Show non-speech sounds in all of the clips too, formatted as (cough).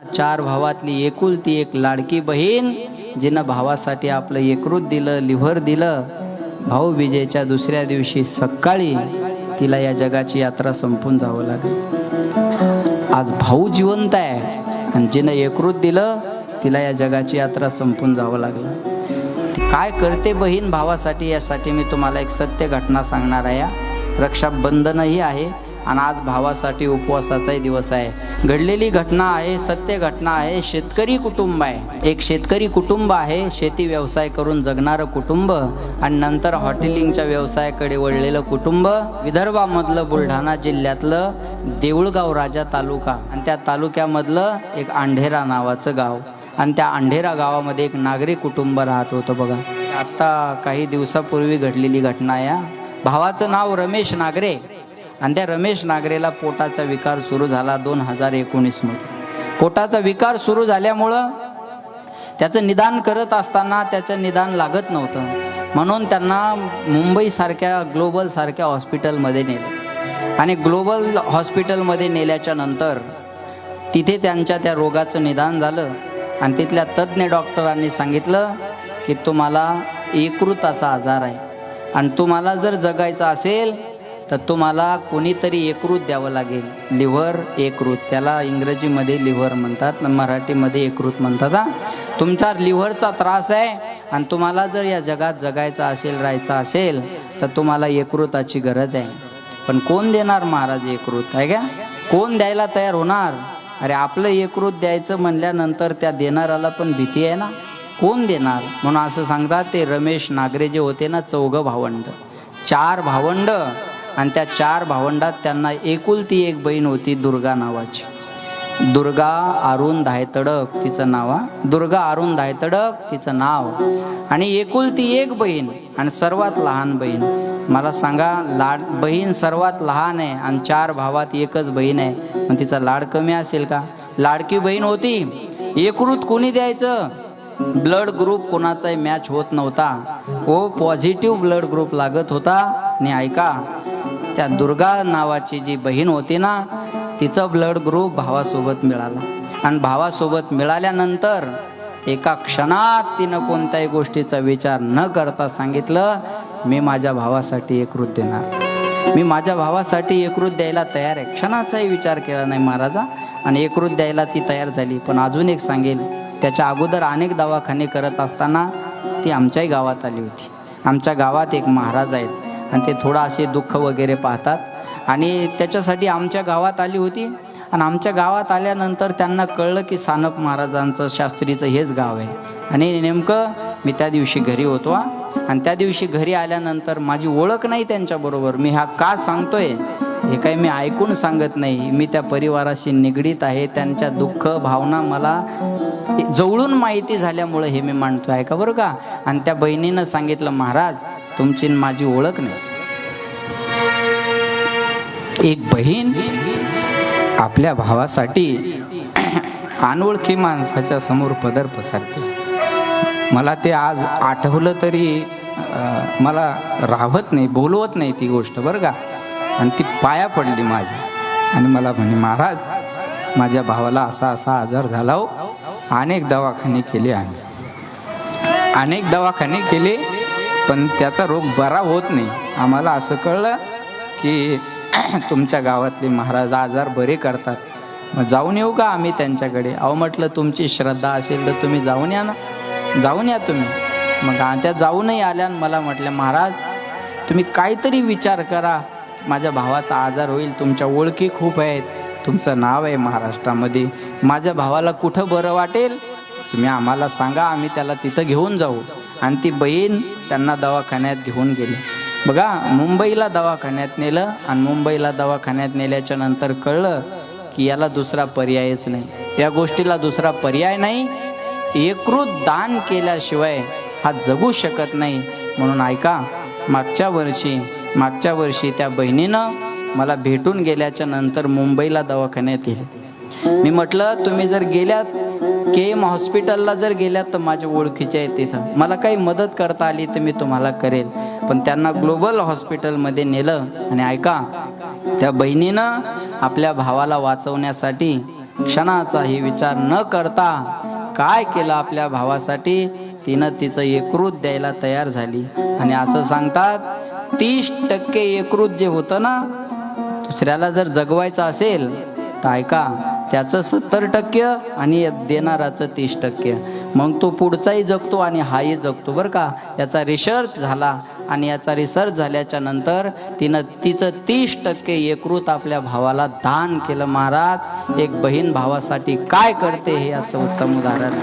चार भावातली एकुलती एक लाडकी बहीण जिनं भावासाठी आपलं एकरूत दिलं लिव्हर दिलं. भाऊ विजेच्या दुसऱ्या दिवशी सकाळी तिला या जगाची यात्रा संपून जावं लागेल. आज भाऊ जिवंत आहे आणि जिनं एकरूत दिलं तिला या जगाची यात्रा संपून जावं लागलं. काय करते बहीण भावासाठी यासाठी मी तुम्हाला एक सत्य घटना सांगणार आहे. या. रक्षाबंधनही आहे. आणि आज भावासाठी उपवासाचाही दिवस आहे. घडलेली घटना आहे सत्य घटना आहे शेतकरी कुटुंब आहे. एक शेतकरी कुटुंब आहे शेती व्यवसाय करून जगणारं कुटुंब आणि नंतर हॉटेलिंगच्या व्यवसायाकडे वळलेलं कुटुंब विदर्भामधलं बुलढाणा जिल्ह्यातलं देऊळगाव राजा तालुका आणि त्या तालुक्यामधलं एक आंढेरा नावाचं गाव आणि त्या अंढेरा गावामध्ये एक नागरी कुटुंब राहत होतं बघा. आत्ता काही दिवसापूर्वी घडलेली घटना आहे भावाचं नाव रमेश नागरे. आणि त्या रमेश नागरेला पोटाचा विकार सुरू झाला दोन हजार एकोणीसमध्ये पोटाचा विकार सुरू झाल्यामुळं त्याचं निदान करत असताना त्याचं निदान लागत नव्हतं. म्हणून त्यांना मुंबईसारख्या ग्लोबलसारख्या हॉस्पिटलमध्ये नेलं. आणि ग्लोबल हॉस्पिटलमध्ये नेल्याच्या नंतर तिथे त्यांच्या त्या रोगाचं निदान झालं आणि तिथल्या तज्ज्ञ डॉक्टरांनी सांगितलं की तुम्हाला एकृताचा आजार आहे. आणि तुम्हाला जर जगायचं असेल तर तुम्हाला कोणीतरी एकरूत द्यावं लागेल. लिव्हर एकरूत त्याला इंग्रजीमध्ये लिव्हर म्हणतात मराठीमध्ये एकरूत म्हणतात हा. तुमचा लिव्हरचा त्रास आहे आणि तुम्हाला जर या जगात जगायचं असेल राहायचं असेल तर तुम्हाला एकरूताची गरज आहे. पण कोण देणार महाराज एकरूत आहे का? कोण द्यायला तयार होणार? अरे आपलं एकरूत द्यायचं म्हणल्यानंतर त्या देणाऱ्याला पण भीती आहे ना? कोण देणार? म्हणून असं सांगतात ते रमेश नागरे जे होते ना चौघं भावंड. चार भावंड. आणि त्या चार भावंडात त्यांना एकुलती एक बहीण होती दुर्गा नावाची. दुर्गा अरुण धायतडक तिचं नाव दुर्गा अरुण धायतडक तिचं नाव आणि एकुलती एक बहीण आणि सर्वात लहान बहीण. मला सांगा लाड बहीण सर्वात लहान आहे आणि चार भावात एकच बहीण आहे मग तिचा लाड कमी असेल का? लाडकी बहीण होती. एकरूत कोणी द्यायचं? ब्लड ग्रुप कोणाचाही मॅच होत नव्हता. ओ पॉझिटिव्ह ब्लड ग्रुप लागत होता. आणि ऐका त्या दुर्गा नावाची जी बहीण होती ना तिचं ब्लड ग्रुप भावासोबत मिळाला. आणि भावासोबत मिळाल्यानंतर एका क्षणात तिनं कोणत्याही गोष्टीचा विचार न करता सांगितलं मी माझ्या भावासाठी एकृत देणार. मी माझ्या भावासाठी एकृत द्यायला तयार आहे. क्षणाचाही विचार केला नाही महाराजा. आणि एकृत द्यायला ती तयार झाली. पण अजून एक सांगेल त्याच्या अगोदर अनेक दवाखाने करत असताना ती आमच्याही गावात आली होती. आमच्या गावात एक महाराज आहेत आणि ते थोडं असे दुःख वगैरे पाहतात. आणि त्याच्यासाठी आमच्या गावात आली होती. आणि आमच्या गावात आल्यानंतर त्यांना कळलं की सानप महाराजांचं शास्त्रीचं हेच गाव आहे. आणि नेमकं मी त्या दिवशी घरी होतो आणि त्या दिवशी घरी आल्यानंतर माझी ओळख नाही त्यांच्याबरोबर. मी हा का सांगतोय? हे काही मी ऐकून सांगत नाही. मी त्या परिवाराशी निगडीत आहे. त्यांच्या दुःख भावना मला जवळून माहिती झाल्यामुळं हे मी मांडतो आहे का बरं का? आणि त्या बहिणीनं सांगितलं महाराज तुमची माझी ओळख नाही. एक बहीण आपल्या भावासाठी अनोळखी माणसाच्या समोर पदर पसरते. मला ते आज आठवलं तरी मला राहत नाही बोलवत नाही ती गोष्ट बरं का? आणि ती पाया पडली माझ्या. आणि मला म्हणे महाराज माझ्या भावाला असा असा आजार झाला हो. अनेक दवाखाने केले आम्ही. अनेक दवाखाने केले पण त्याचा रोग बरा होत नाही. आम्हाला असं कळलं की (clears throat) तुमच्या गावातले महाराज आजार बरे करतात. मग जाऊन येऊ का आम्ही त्यांच्याकडे? अहो म्हटलं तुमची श्रद्धा असेल तर तुम्ही जाऊन या ना. जाऊन या तुम्ही. मग त्या जाऊनही आल्या आणि मला म्हटलं महाराज तुम्ही काहीतरी विचार करा. माझ्या भावाचा आजार होईल तुमच्या ओळखी खूप आहेत. तुमचं नाव आहे महाराष्ट्रामध्ये. माझ्या भावाला कुठं बरं वाटेल? तुम्ही आम्हाला सांगा आम्ही त्याला तिथं घेऊन जाऊ. आणि ती बहीण त्यांना दवाखान्यात घेऊन गेली. बघा मुंबईला दवाखान्यात नेलं आणि मुंबईला दवाखान्यात नेल्याच्या नंतर कळलं की याला दुसरा पर्यायच नाही. या गोष्टीला दुसरा पर्याय नाही. एकरूत दान केल्याशिवाय हा जगू शकत नाही. म्हणून ऐका मागच्या वर्षी मागच्या वर्षी त्या बहिणीनं मला भेटून गेल्याच्यानंतर मुंबईला दवाखान्यात गेले. मी म्हटलं तुम्ही जर गेल्यात के एम हॉस्पिटलला जर गेल्यात तर माझ्या ओळखीचे आहेत तिथं. मला काही मदत करता आली तर मी तुम्हाला करेल. पण त्यांना ग्लोबल हॉस्पिटलमध्ये नेलं आणि ऐका त्या बहिणीनं आपल्या भावाला वाचवण्यासाठी क्षणाचाही विचार न करता काय केलं आपल्या भावासाठी? तिनं तिचं एकरूत द्यायला तयार झाली. आणि असं सांगतात तीस टक्के एकरूत जे होतं ना दुसऱ्याला जर जगवायचं असेल तर ऐका त्याचं सत्तर टक्के आणि देणाराचं तीस टक्के. मग तो पुढचाही जगतो आणि हाही जगतो बरं का. याचा रिसर्च झाला आणि याचा रिसर्च झाल्याच्यानंतर तिनं तिचं तीस टक्के एकरूत आपल्या भावाला दान केलं. महाराज एक बहीण भावासाठी काय करते हे याचं उत्तम उदाहरण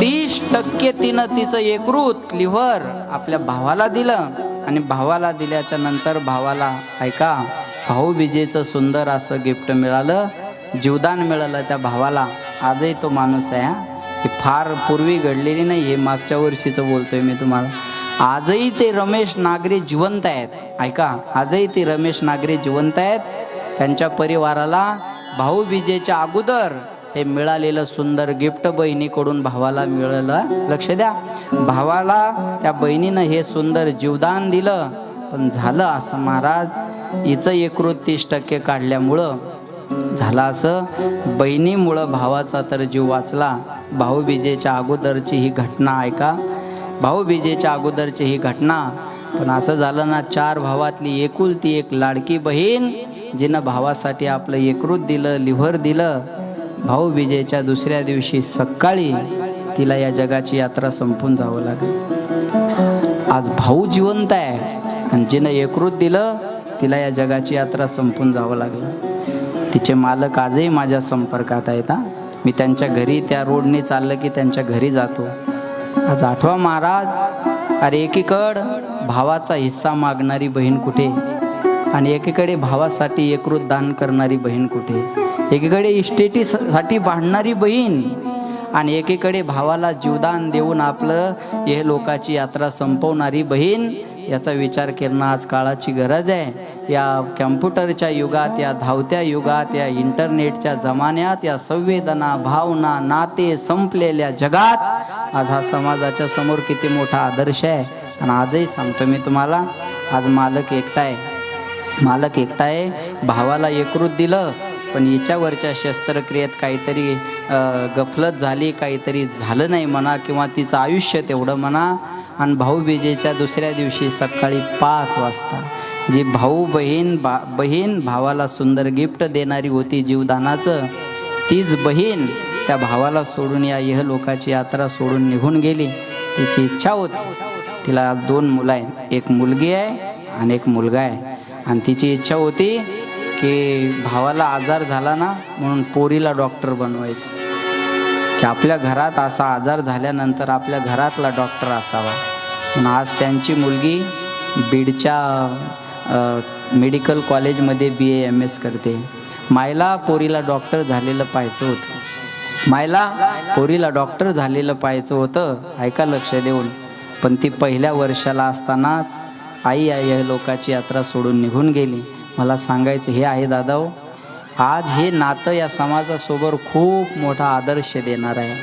तीस टक्के तिनं तिचं एकरूत लिव्हर आपल्या भावाला दिलं. आणि भावाला दिल्याच्या नंतर भावाला ऐका भाऊबीजेचं सुंदर असं गिफ्ट मिळालं जीवदान मिळालं त्या भावाला. आजही तो माणूस आहे हा. ही फार पूर्वी घडलेली नाही हे मागच्या वर्षीचं बोलतोय मी तुम्हाला. आजही ते रमेश नागरे जिवंत आहेत. ऐका आजही ते रमेश नागरे जिवंत आहेत. त्यांच्या परिवाराला भाऊबीजेच्या अगोदर हे मिळालेलं सुंदर गिफ्ट बहिणीकडून भावाला मिळालं. लक्ष द्या. भावाला त्या बहिणीनं हे सुंदर जीवदान दिलं. पण झालं असं महाराज. हिचं एकरूत तीस टक्के काढल्यामुळं झालं असं. बहिणीमुळं भावाचा तर जीव वाचला. भाऊबीजेच्या अगोदरची ही घटना ऐका. भाऊबीजेच्या अगोदरची ही घटना. पण असं झालं ना चार भावातली एकुलती एक लाडकी बहीण जिनं भावासाठी आपलं एकरूत दिलं लिव्हर दिलं. भाऊबीजेच्या दुसऱ्या दिवशी सकाळी तिला या जगाची यात्रा संपून जावं लागेल. आज भाऊ जिवंत आहे. आणि जिनं एकरूत दिलं तिला या जगाची यात्रा संपून जावं लागलं. तिचे मालक आजही माझ्या संपर्कात आहेत हा. मी त्यांच्या घरी त्या रोडने चाललं की त्यांच्या घरी जातो. आज आठवा महाराज अरे एकीकड भावाचा हिस्सा मागणारी बहीण कुठे? आणि एकीकडे भावासाठी एकरूत दान करणारी बहीण कुठे? एकीकडे इस्टेटीसाठी भांडणारी बहीण आणि एकीकडे भावाला जीवदान देऊन आपलं हे लोकाची यात्रा संपवणारी बहीण याचा विचार करणं आज काळाची गरज आहे. या कॅम्प्युटरच्या युगात या धावत्या युगात या इंटरनेटच्या जमान्यात या संवेदना भावना नाते संपलेल्या जगात आज हा समाजाच्या समोर किती मोठा आदर्श आहे. आणि आजही सांगतो मी तुम्हाला आज मालक एकटा आहे. मालक एकटा आहे. भावाला एकरूत दिलं पण हिच्यावरच्या शस्त्रक्रियेत काहीतरी गफलत झाली काहीतरी झालं नाही म्हणा किंवा तिचं आयुष्य तेवढं म्हणा. आणि भाऊबीजेच्या दुसऱ्या दिवशी सकाळी पाच वाजता जी भाऊ बहीण बा बहीण भावाला सुंदर गिफ्ट देणारी होती जीवदानाचं तीच बहीण त्या भावाला सोडून या यह लोकाची यात्रा सोडून निघून गेली. तिची इच्छा होती. तिला दोन मुलं आहेत. एक मुलगी आहे आणि एक मुलगा आहे. आणि तिची इच्छा होती की भावाला आजार झाला ना म्हणून पोरीला डॉक्टर बनवायचं. की आपल्या घरात असा आजार झाल्यानंतर आपल्या घरातला डॉक्टर असावा. म्हणून आज त्यांची मुलगी बीडच्या मेडिकल कॉलेजमध्ये बी ए एम एस करते. मायला पोरीला डॉक्टर झालेलं पाहायचं होतं. मायला पोरीला डॉक्टर झालेलं पाहायचं होतं ऐका लक्ष देऊन. पण ती पहिल्या वर्षाला असतानाच आई आई या लोकाची यात्रा सोडून निघून गेली. मला सांगायचं हे आहे दादा हो, आज हे नातं या समाजासोबत खूप मोठा आदर्श देणार आहे.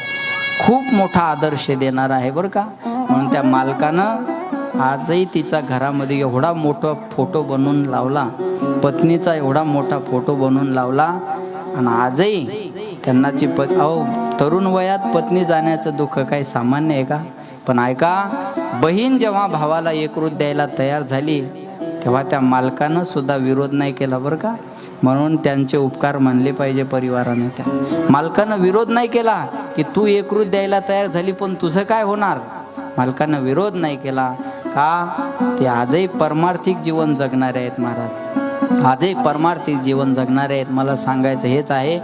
खूप मोठा आदर्श देणार आहे बरं का? म्हणून त्या मालकानं आजही तिचा घरामध्ये एवढा मोठा फोटो बनवून लावला पत्नीचा एवढा मोठा फोटो बनवून लावला आणि आजही त्यांनाची पत अहो तरुण वयात पत्नी जाण्याचं दुःख काही सामान्य आहे का? पण ऐका बहीण जेव्हा भावाला एकरूप द्यायला तयार झाली तेव्हा त्या मालकानं सुद्धा विरोध नाही केला बरं का? म्हणून त्यांचे उपकार मानले पाहिजे परिवाराने त्या. मालकानं विरोध नाही केला की तू एकरूत द्यायला तयार झाली पण तुझं काय होणार? मालकानं विरोध नाही केला. का? ते आजही परमार्थिक जीवन जगणारे आहेत महाराज. आजही परमार्थिक जीवन जगणारे आहेत. मला सांगायचं हेच आहे.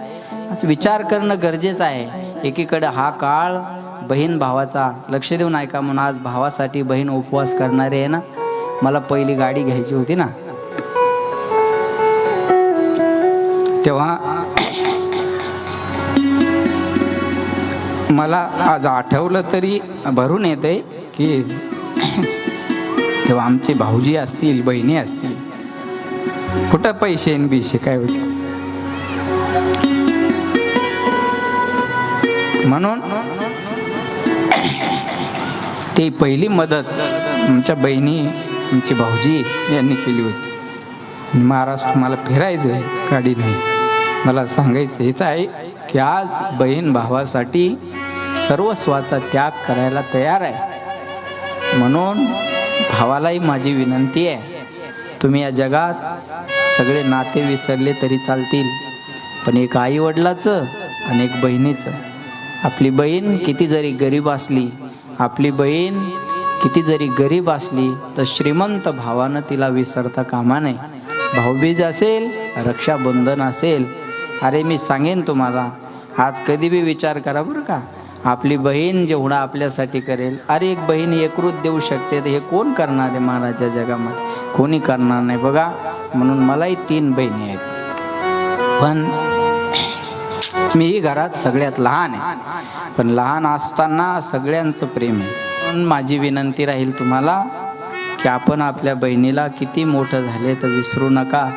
विचार करणं गरजेचं आहे. एकीकडे हा काळ बहीण भावाचा लक्ष देऊन ऐका म्हणून आज भावासाठी बहीण उपवास करणारे आहे ना? मला पहिली गाडी घ्यायची होती ना. तेव्हा मला आज आठवलं तरी भरून येते की तेव्हा आमचे भाऊजी असतील बहिणी असतील कुठं पैसे बिशे काय होते? म्हणून ती पहिली मदत आमच्या बहिणी आमची भाऊजी यांनी केली होती. आणि तुम्हाला फिरायचं आहे? गाडी नाही. मला सांगायचं हेच आहे की आज बहीण भावासाठी सर्वस्वाचा त्याग करायला तयार आहे. म्हणून भावालाही माझी विनंती आहे तुम्ही या जगात सगळे नाते विसरले तरी चालतील. पण एक आई वडिलाचं आणि एक बहिणीचं. आपली बहीण किती जरी गरीब असली आपली बहीण किती जरी गरीब असली तर श्रीमंत भावानं तिला विसरता कामा नये. भाऊबीज असेल रक्षाबंधन असेल. अरे मी सांगेन तुम्हाला आज कधी बी विचार करा बरं का. आपली बहीण जेवढा आपल्यासाठी करेल अरे एक बहीण एकरूत देऊ शकते तर हे कोण करणार आहे महाराजच्या जगामध्ये? कोणी करणार नाही बघा. म्हणून मलाही तीन बहिणी आहेत. पण मीही घरात सगळ्यात लहान आहे. पण लहान असताना सगळ्यांचं प्रेम आहे. पण माझी विनंती राहील तुम्हाला की आपण आपल्या बहिणीला किती मोठं झाले तर विसरू नका.